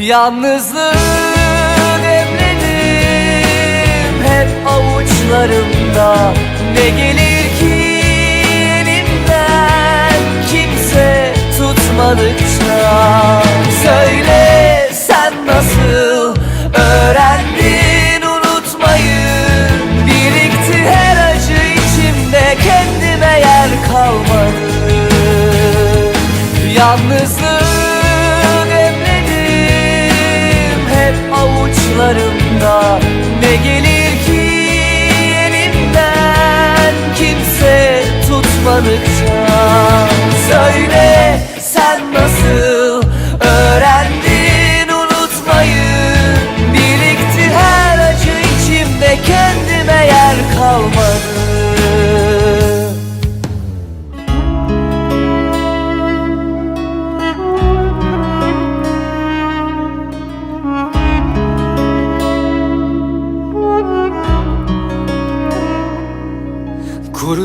Yalnızlığı demledim hep avuçlarımda. Ne gelir ki elimden? Kimse tutmadıkça. Söyle sen nasıl öğrendin unutmayı? Birikti her acı içimde. Kendime yer kalmadı. Yalnızlığı avuçlarımda Ne gelir ki elimden kimse tutmadıkça? Söyle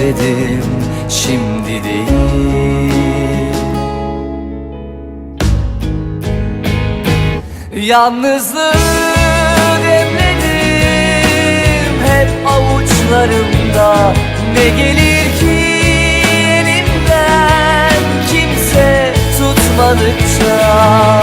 dedim şimdi değil. Yalnızlığı demledim hep avuçlarımda. Ne gelir ki elimden kimse tutmadıkça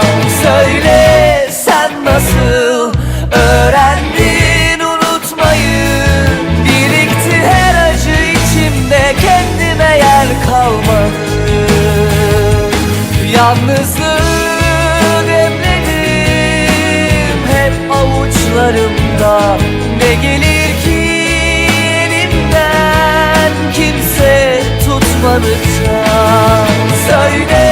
tutmadıkça Söyle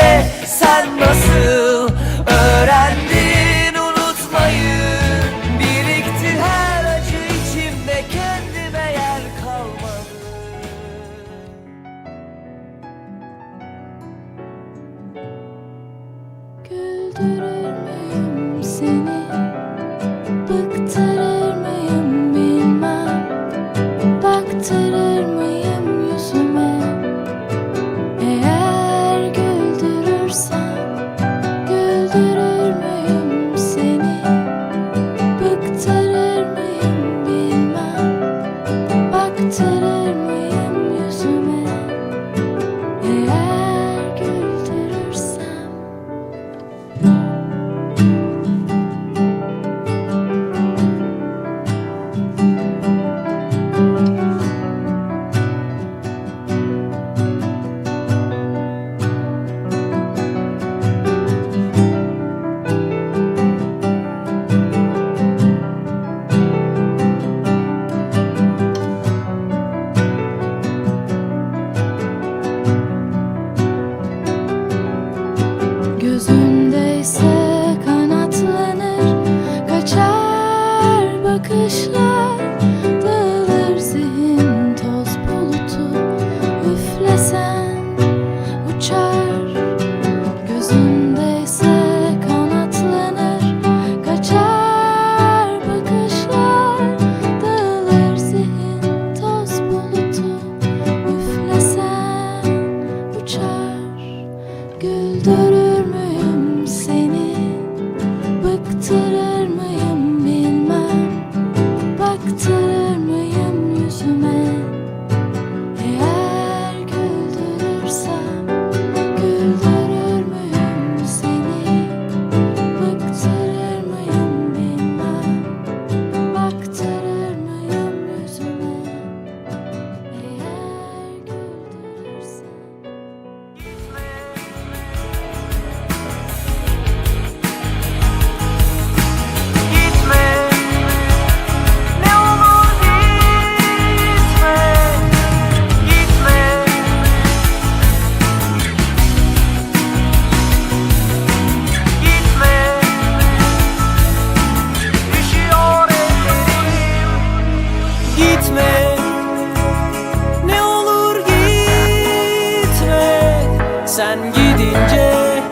Sen gidince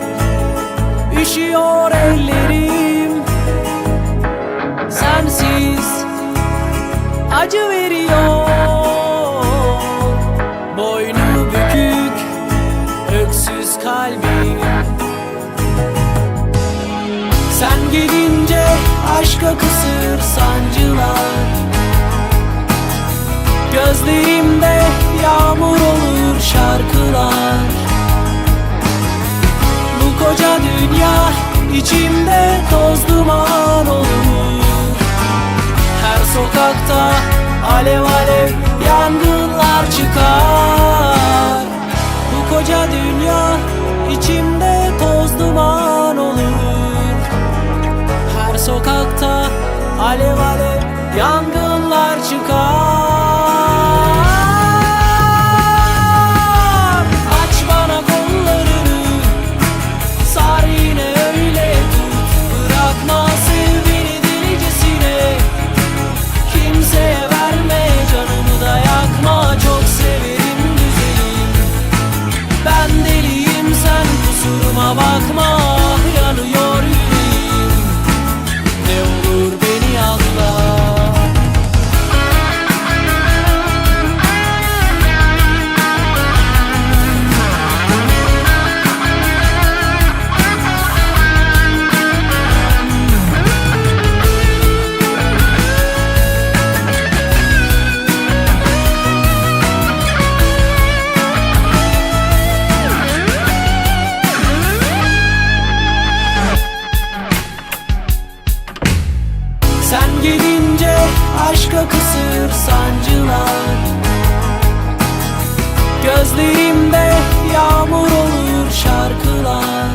Üşüyor ellerim. Sensiz acı veriyor. Boynu bükük öksüz kalbim. Sen gelince aşka kısır sancılar. Gözlerimde içimde toz duman olur. Her sokakta alev alev yangınlar çıkar. Bu koca dünya içimde toz duman olur. Her sokakta alev alev yangınlar çıkar Sen gelince aşka kısır sancılar. Gözlerimde yağmur olur şarkılar